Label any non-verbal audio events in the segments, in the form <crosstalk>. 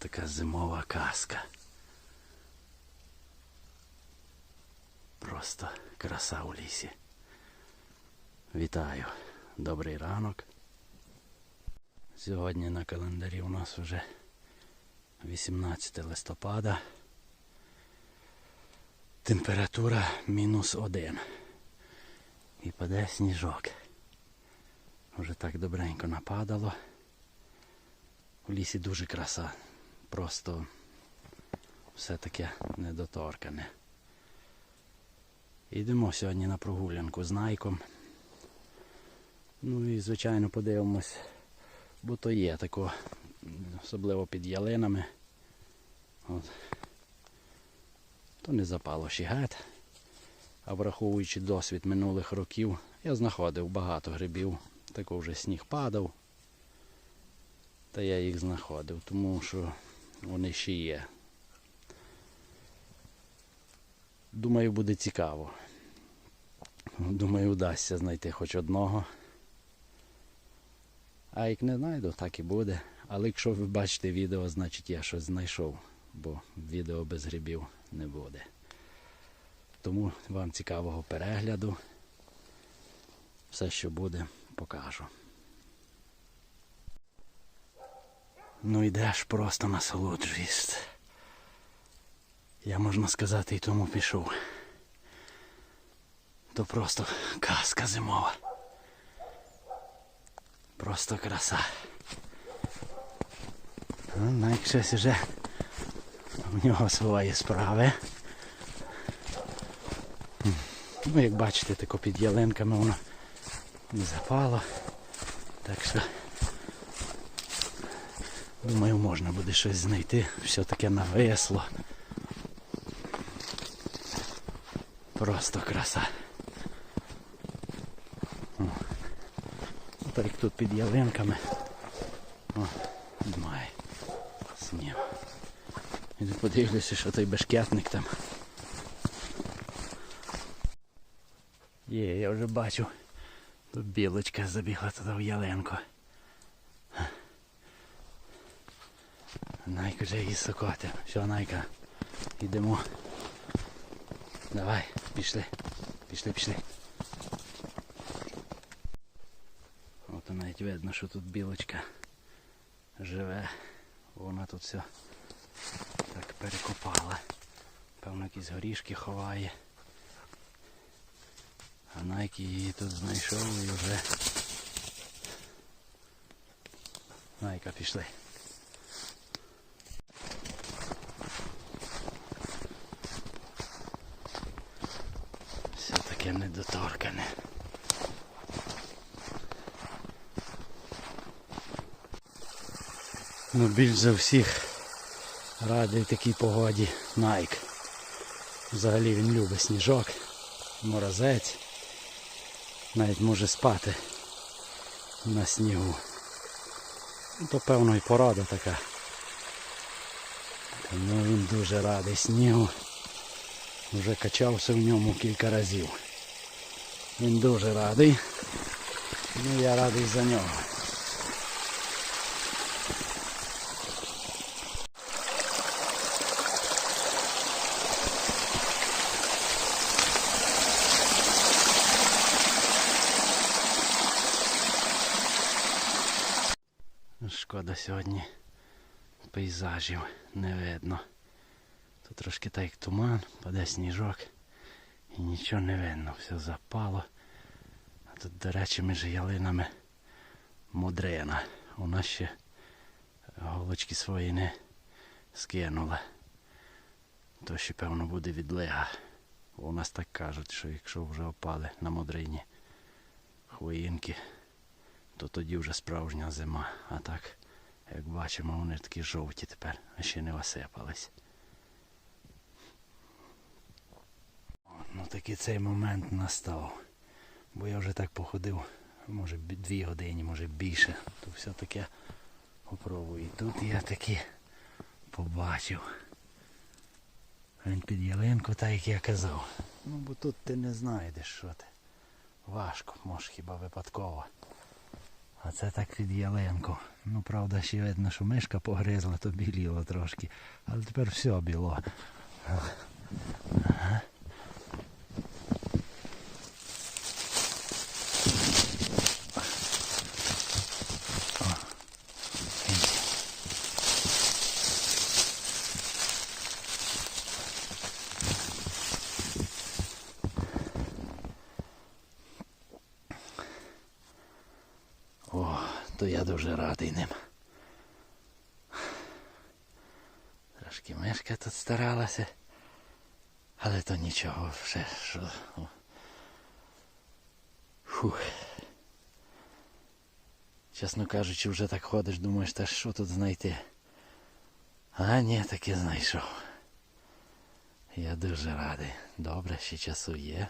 така зимова казка. Просто краса у лісі. Вітаю. Добрий ранок. Сьогодні на календарі у нас вже 18 листопада. Температура мінус один. І паде сніжок. Вже так добренько нападало. У лісі дуже краса. Просто все таке недоторкане. Йдемо сьогодні на прогулянку з Найком. Ну і звичайно подивимось, бо то є тако, особливо під ялинами. От. То не запало ще гет. А враховуючи досвід минулих років, я знаходив багато грибів. Тако вже сніг падав. Та я їх знаходив, тому що вони ще є. Думаю, буде цікаво. Думаю, вдасться знайти хоч одного. А як не знайду, так і буде. Але якщо ви бачите відео, значить я щось знайшов, бо відео без грибів не буде. Тому вам цікавого перегляду. Все, що буде, покажу. Ну йдеш просто насолоджуєшся. Я можна сказати і тому пішов. То просто казка зимова. Просто краса. Ну, щось вже в нього свої справи. Ну, як бачите, тако під ялинками воно не запало. Так що думаю можна буде щось знайти. Все таке нависло. Просто краса. О. Так тут під ялинками. О, немає. Снів. І подивлюся, що той бешкетник там. Є, я вже бачу. Тут білочка забігла туди в ялинку. Найка вже її сокоти. Все, Найка, йдемо. Давай, пішли. Пішли, пішли. От навіть видно, що тут білочка живе. Вона тут все так перекопала. Певно, якісь горішки ховає. А Найк її тут знайшов і вже. Найка, пішли. Все таке недоторкане. Ну більш за всіх радий такій погоді Найк. Взагалі він любить сніжок, морозець. Навіть може спати на снігу. Ну, То певно і порада така. Тому він дуже радий снігу. Вже качався в ньому кілька разів. Він дуже радий. Ну я радий за нього. Шкода сьогодні пейзажів не видно. Тут трошки так як туман, паде сніжок і нічого не видно, все запало. А тут, до речі, між ялинами мудрина. Вона ще голочки свої не скинула. То ще, певно, буде відлига. У нас так кажуть, що якщо вже опали на мудрині хвоїнки, то тоді вже справжня зима. А так, як бачимо, вони такі жовті тепер, а ще не осипались. Ну такий цей момент настав. Бо я вже так походив, може дві години, може більше. То все таке попробую. І тут я таки побачив. Він під ялинку, так як я казав. Ну бо тут ти не знайдеш, що ти. Важко, може хіба випадково. А це так під ялинку. Ну, правда, ще видно, що мишка погризла, то біліло трошки. Але тепер все біло. Ага. О. Ей. О, то я дуже радий ним. Трошки мишка тут старалася. Але то нічого вже що. Фух. Чесно кажучи, вже так ходиш, думаєш, та що тут знайти. А ні, таки знайшов. Я дуже радий. Добре, ще часу є.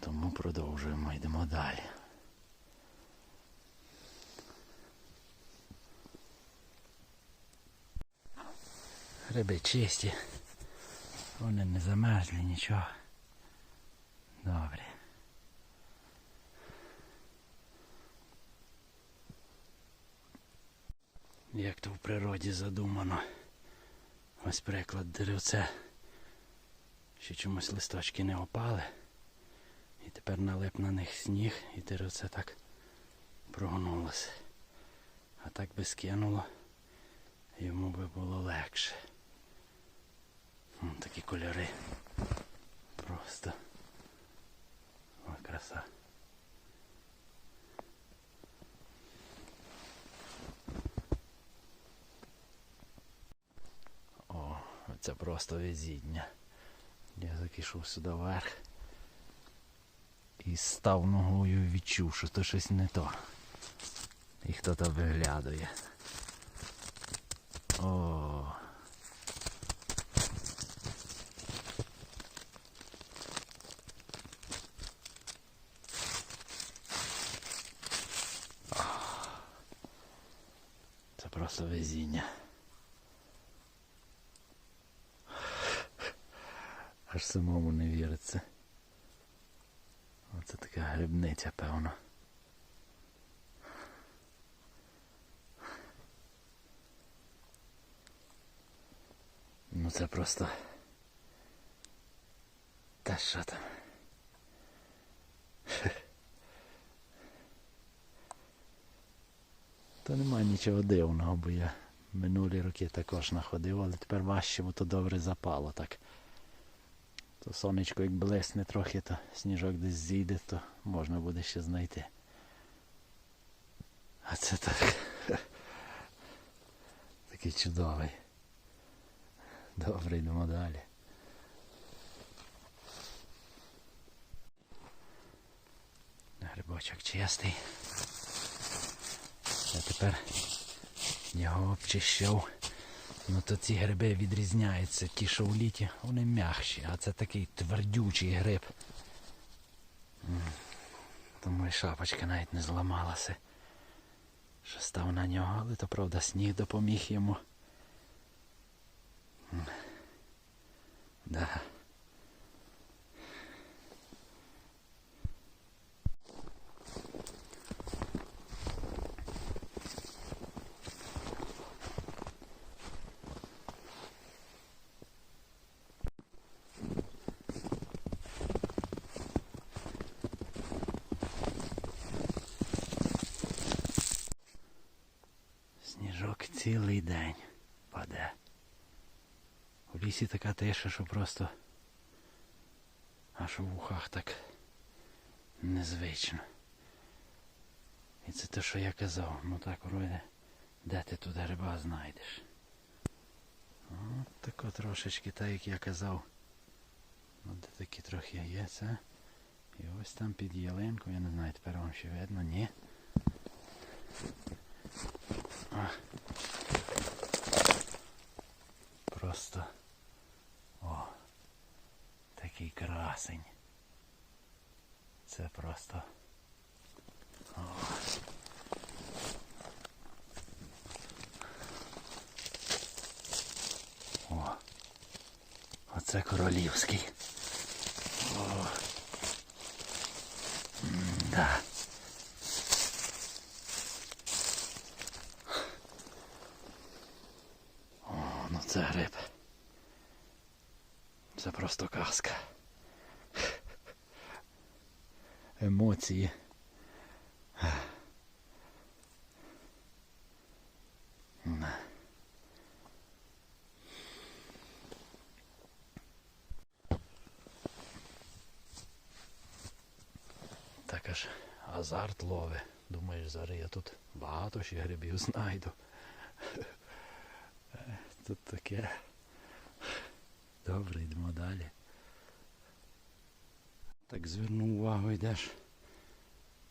Тому продовжуємо, йдемо далі. Гриби чисті. Вони не замерзли нічого. Добре. Як то в природі задумано. Ось приклад деревце. Ще чомусь листочки не опали. І тепер налип на них сніг і деревце так прогнулося. А так би скинуло, йому би було легше. Такі кольори. Просто. О, краса. О, це просто везіння. Я закишов сюди вверх. І став ногою відчув, що то щось не то. І хто то виглядує. О. Це просто везіння. Аж самому не віриться. Оце така грибниця, певно. Ну це просто. Та що там? То немає нічого дивного, бо я минулі роки також находив, але тепер важче, бо то добре запало так. То сонечко як блесне трохи, то сніжок десь зійде, то можна буде ще знайти. А це так. <laughs> Такий чудовий. Добре, йдемо далі. Грибочок чистий. Я тепер його обчищав. Ну то ці гриби відрізняються. Ті, що в літі, вони м'якші, а це такий твердючий гриб. Тому і шапочка навіть не зламалася. Що став на нього, але то правда сніг допоміг йому. Да. Сніжок цілий день паде. У лісі така тиша, що просто аж у вухах так незвично. І це те, що я казав, ну так вроде, де ти тут гриба знайдеш. От тако трошечки, так як я казав. От де такі трохи є це. І ось там під ялинкою, я не знаю, тепер вам ще видно, ні. А. Просто о, такий красень. Це просто. О. О. Оце королівський. О. Да. Це гриб. Це просто казка. Емоції. Так аж азарт лови. Думаєш, зараз я тут багато ще грибів знайду. Тут таке. Добре, йдемо далі. Так звернув увагу, йдеш.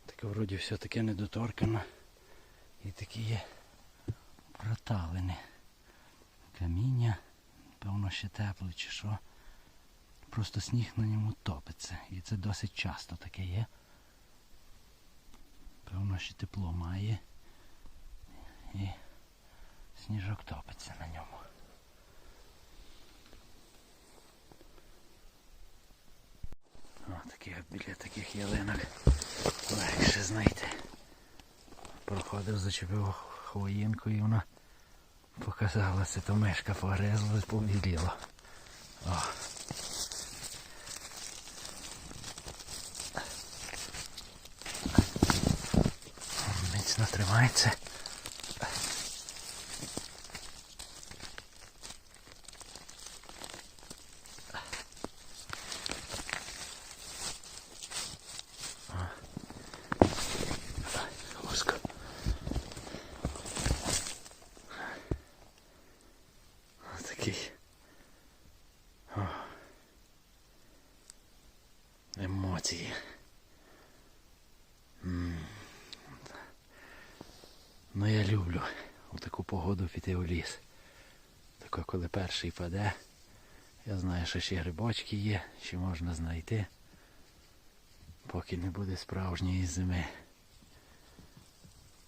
Таке вроді все таке недоторкано. І такі є проталини. Каміння, певно ще тепле чи що. Просто сніг на ньому топиться. І це досить часто таке є. Певно, ще тепло має. І сніжок топиться на ньому. О, такі, біля таких ялинок легше знайти. Проходив, зачепив хвоїнку і вона показалася, то мишка погризлась, повіліла. О. Міцно тримається. Луска. Такий. О. Емоції. М. Ну я люблю у таку погоду піти у ліс. Тако, коли перший паде. Я знаю, що ще грибочки є, ще можна знайти, поки не буде справжньої зими.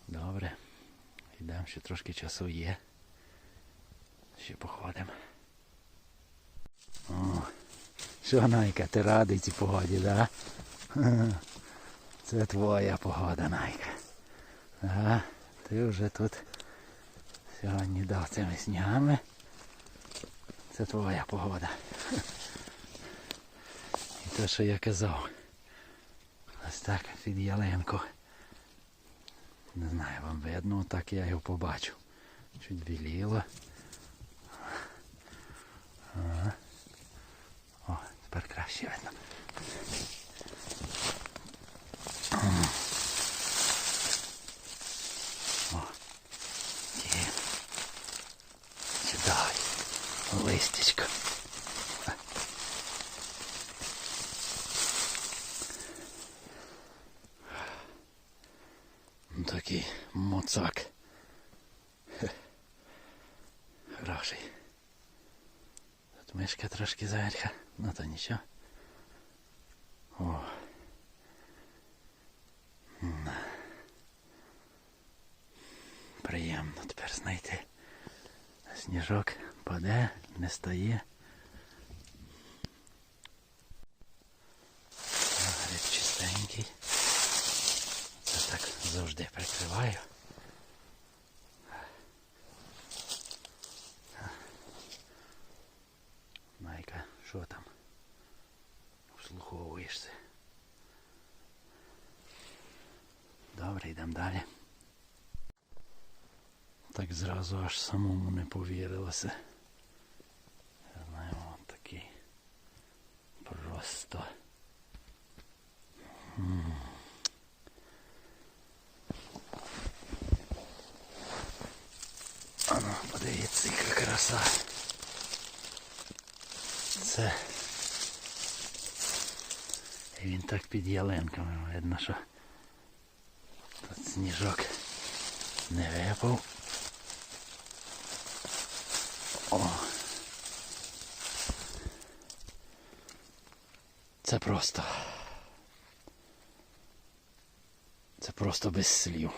Добре. Йдемо, ще трошки часу є. Ще походимо. О, що Найка, ти радий цій погоді, да? <laughs> Це твоя погода, Найка. Ага, ти вже тут сьогодні дав цими снігами. Це твоя погода. І те, що я казав. Ось так під ялинку. Не знаю, вам видно, так я його побачив. Чуть біліло. Ага. О, тепер краще видно. Листечко. Ну, Такий моцак. Хе. Хороший. Тут мишка трошки заверха, ну то нічого. О. На. Приємно тепер знайти. Сніжок Паде, не стає. Гриб чистенький. Це так завжди прикриваю. Найка, що там? Вслуховуєшся. Добре, йдемо далі. Так зразу аж самому не повірилося. Я знаю, от такий. Просто. М. Ану, подивіться, яка краса. Це. Він так під ялинками видно, що тут сніжок не випав. О. Це просто. Це просто без слів.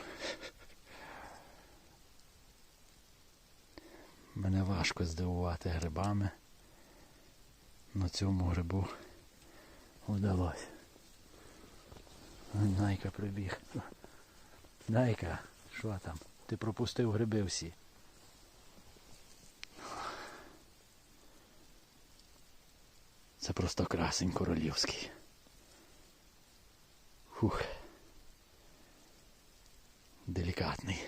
Мене важко здивувати грибами. На цьому грибу вдалося. Найка прибіг. Найка, що там? Ти пропустив гриби всі. Це просто красень королівський. Фух. Делікатний.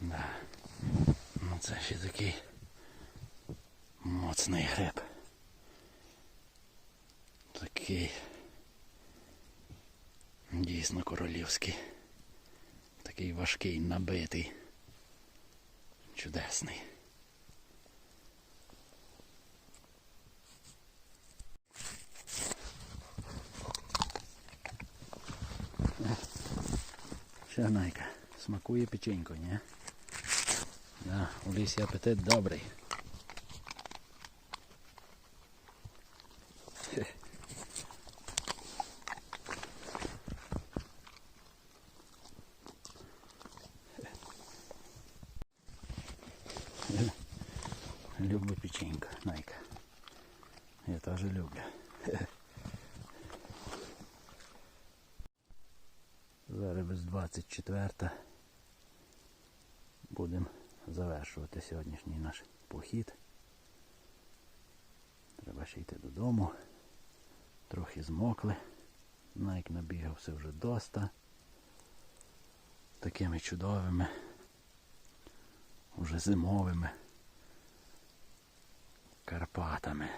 Да. Ну це ще такий моцний гриб. Такий дійсно королівський. Такий важкий, набитий. Чудесний. Ще найка. Смакує печенько, ні? Да, у лісі апетит добрий. Хе. Люблю печенька, Найка. Я теж люблю. Зараз без 24 будемо завершувати сьогоднішній наш похід. Треба ще йти додому. Трохи змокли. Найк набігався вже доста. Такими чудовими, уже зимовими Карпатами.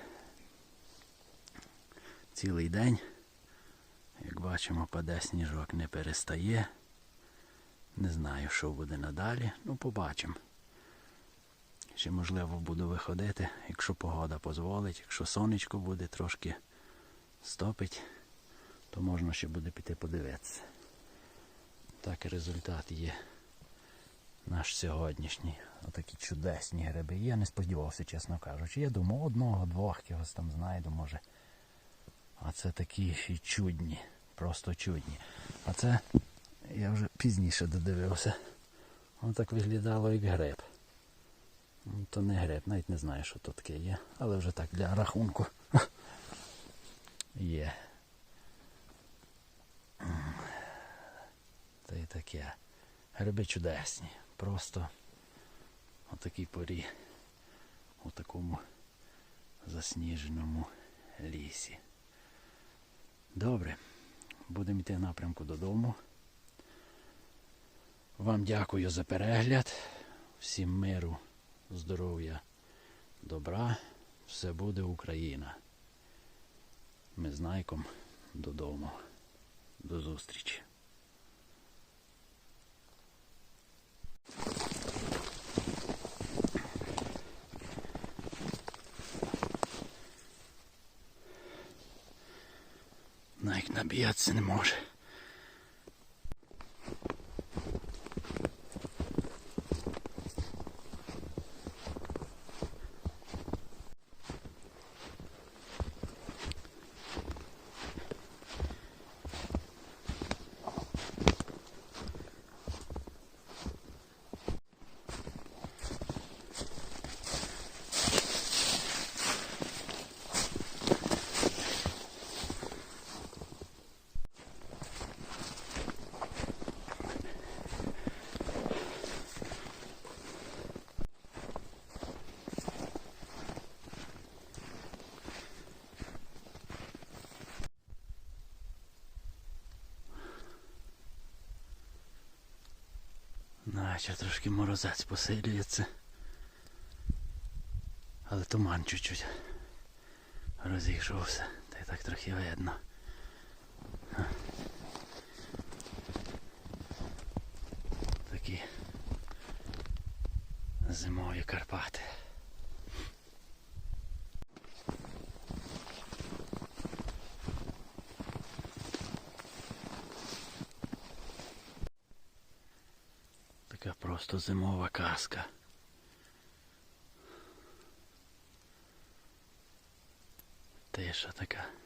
Цілий день, як бачимо, паде сніжок не перестає. Не знаю, що буде надалі, ну побачимо. Ще можливо буду виходити, якщо погода дозволить, якщо сонечко буде трошки стопить, то можна ще буде піти подивитися. Так і результат є наш сьогоднішній. Отакі чудесні гриби. Я не сподівався, чесно кажучи. Я думав, одного-двох якогось там знайду, може. А це такі чудні, просто чудні. А це я вже пізніше додивився. Воно так виглядало як гриб. Ну, То не гриб, навіть не знаю, що то таке є. Але вже так для рахунку є. Та й таке. Гриби чудесні. Просто у такій порі, у такому засніженому лісі. Добре, будемо йти напрямку додому. Вам дякую за перегляд. Всім миру, здоров'я, добра. Все буде Україна. Ми з Найком додому. До зустрічі. Найк набігатися не може. Наче трошки морозець посилюється. Але туман чуть-чуть розійшовся, та й так трохи видно. Такі зимові Карпати. Така просто зимова казка. Тиша така.